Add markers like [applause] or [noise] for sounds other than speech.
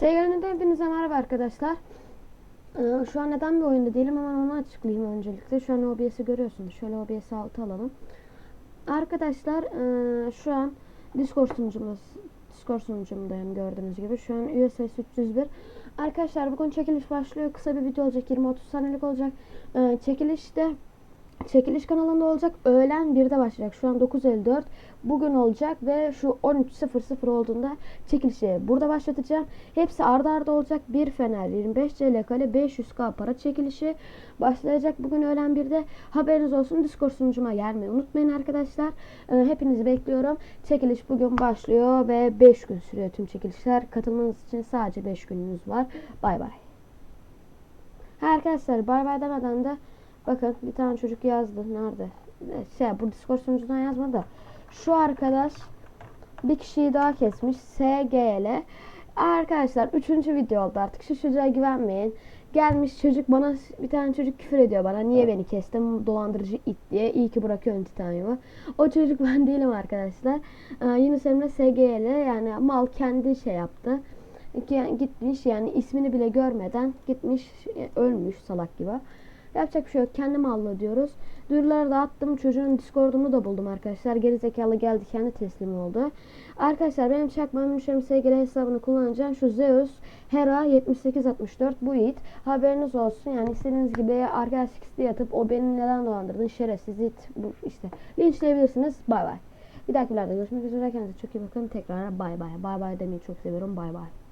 Sevgili hepinize merhaba arkadaşlar. Ee, şu an neden bir oyunda değilim hemen onu açıklayayım öncelikle. Şu an OBS'i görüyorsunuz. Şöyle OBS'i altı alalım. Arkadaşlar e, şu an Discord sunucumuz Discord sunucumdayım gördüğünüz gibi. Şu an USS 301. Arkadaşlar bugün çekiliş başlıyor. Kısa bir video olacak. 20-30 saniyelik olacak. Ee, çekilişte Çekiliş kanalında olacak. Öğlen 1'de başlayacak. Şu an 9.54. Bugün olacak ve şu 13.00 olduğunda çekilişi burada başlatacağım. Hepsi arda arda olacak. Bir Fener 25 CL kale 500k para çekilişi başlayacak. Bugün öğlen 1'de haberiniz olsun. Discord sunucuma gelmeyi unutmayın arkadaşlar. Ee, hepinizi bekliyorum. Çekiliş bugün başlıyor ve 5 gün sürüyor tüm çekilişler. Katılmanız için sadece 5 gününüz var. Bay bay. Arkadaşlar bay bay demeden de Bakın bir tane çocuk yazdı. Nerede? Şey bu Discord sunucudan yazmadı da. Şu arkadaş bir kişiyi daha kesmiş. SGL. Arkadaşlar üçüncü video oldu artık. Şu çocuğa güvenmeyin. Gelmiş çocuk bana bir tane çocuk küfür ediyor bana. Niye beni kestin? Dolandırıcı it diye. İyi ki bırakıyorsun titanyumu. O çocuk [laughs] ben değilim arkadaşlar. Ee, Yunus Emre SGL yani mal kendi şey yaptı. Gitmiş yani ismini bile görmeden gitmiş ölmüş salak gibi. Yapacak bir şey yok. Kendim Allah diyoruz. Duyuruları da attım. Çocuğun Discord'unu da buldum arkadaşlar. Geri zekalı geldi kendi teslim oldu. Arkadaşlar benim çakma müşterim sevgili hesabını kullanacağım. Şu Zeus Hera 7864 bu it. Haberiniz olsun. Yani istediğiniz gibi arkadaşlık isteği yatıp o beni neden dolandırdın şerefsiz it. Bu işte linçleyebilirsiniz. Bay bay. Bir dahaki videoda görüşmek üzere. Kendinize çok iyi bakın. Tekrar bay bay. Bay bay demeyi çok seviyorum. Bay bay.